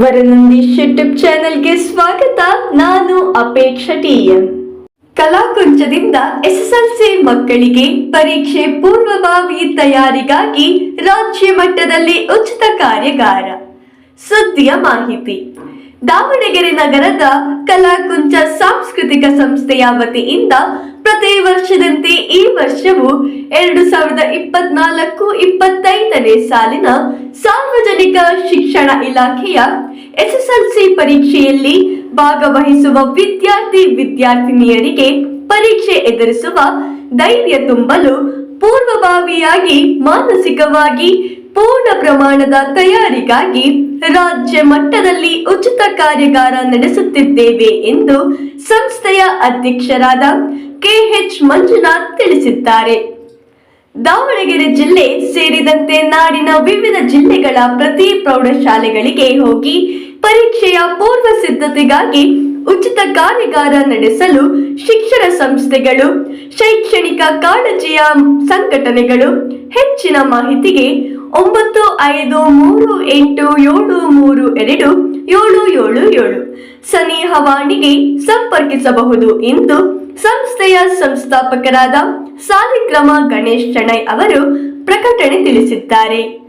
ವರನಂದೀಶ್ YouTube ಚಾನೆಲ್ಗೆ ಸ್ವಾಗತ. ನಾನು ಅಪೇಕ್ಷಾ ಟಿಎಂ ಕಲಾಕುಂಚದಿಂದ ಎಸ್ಎಸ್ಎಲ್ಸಿ ಮಕ್ಕಳಿಗೆ ಪರೀಕ್ಷೆ ಪೂರ್ವಭಾವಿ ತಯಾರಿಗಾಗಿ ರಾಜ್ಯ ಮಟ್ಟದಲ್ಲಿ ಉಚಿತ ಕಾರ್ಯಾಗಾರ. ಸುದ್ದಿಯ ಮಾಹಿತಿ. ದಾವಣಗೆರೆ ನಗರದ ಕಲಾಕುಂಚ ಸಾಂಸ್ಕೃತಿಕ ಸಂಸ್ಥೆಯ ವತಿಯಿಂದ ಪ್ರತಿ ವರ್ಷದಂತೆ ಈ ವರ್ಷವೂ ಎರಡು ಸಾವಿರದ ಇಪ್ಪತ್ನಾಲ್ಕು ಇಪ್ಪತ್ತೈದನೇ ಸಾಲಿನ ಸಾರ್ವಜನಿಕ ಶಿಕ್ಷಣ ಇಲಾಖೆಯ ಎಸ್ಎಸ್ಎಲ್ಸಿ ಪರೀಕ್ಷೆಯಲ್ಲಿ ಭಾಗವಹಿಸುವ ವಿದ್ಯಾರ್ಥಿ ವಿದ್ಯಾರ್ಥಿನಿಯರಿಗೆ ಪರೀಕ್ಷೆ ಎದುರಿಸುವ ಧೈರ್ಯ ತುಂಬಲು ಪೂರ್ವಭಾವಿಯಾಗಿ ಮಾನಸಿಕವಾಗಿ ಪೂರ್ಣ ಪ್ರಮಾಣದ ತಯಾರಿಗಾಗಿ ರಾಜ್ಯ ಮಟ್ಟದಲ್ಲಿ ಉಚಿತ ಕಾರ್ಯಾಗಾರ ನಡೆಸುತ್ತಿದ್ದೇವೆ ಎಂದು ಸಂಸ್ಥೆಯ ಅಧ್ಯಕ್ಷರಾದ ಕೆಎಚ್ ಮಂಜುನಾಥ್ ತಿಳಿಸಿದ್ದಾರೆ. ದಾವಣಗೆರೆ ಜಿಲ್ಲೆ ಸೇರಿದಂತೆ ನಾಡಿನ ವಿವಿಧ ಜಿಲ್ಲೆಗಳ ಪ್ರತಿ ಪ್ರೌಢಶಾಲೆಗಳಿಗೆ ಹೋಗಿ ಪರೀಕ್ಷೆಯ ಪೂರ್ವ ಸಿದ್ಧತೆಗಾಗಿ ಉಚಿತ ಕಾರ್ಯಾಗಾರ ನಡೆಸಲು ಶಿಕ್ಷಣ ಸಂಸ್ಥೆಗಳು, ಶೈಕ್ಷಣಿಕ ಕಾಳಜಿಯ ಸಂಘಟನೆಗಳು ಹೆಚ್ಚಿನ ಮಾಹಿತಿಗೆ ಒಂಬತ್ತು ಐದು ಮೂರು ಎಂಟು ಏಳು ಮೂರು ಎರಡು ಏಳು ಏಳು ಏಳು. ಸನಿಹವಾಣಿಗೆ ಸಂಪರ್ಕಿಸಬಹುದು ಎಂದು ಸಂಸ್ಥೆಯ ಸಂಸ್ಥಾಪಕರಾದ ಸಾಲಿಕ್ರಮ ಗಣೇಶ್ ಶೆಣೈ ಅವರು ಪ್ರಕಟಣೆ ತಿಳಿಸಿದ್ದಾರೆ.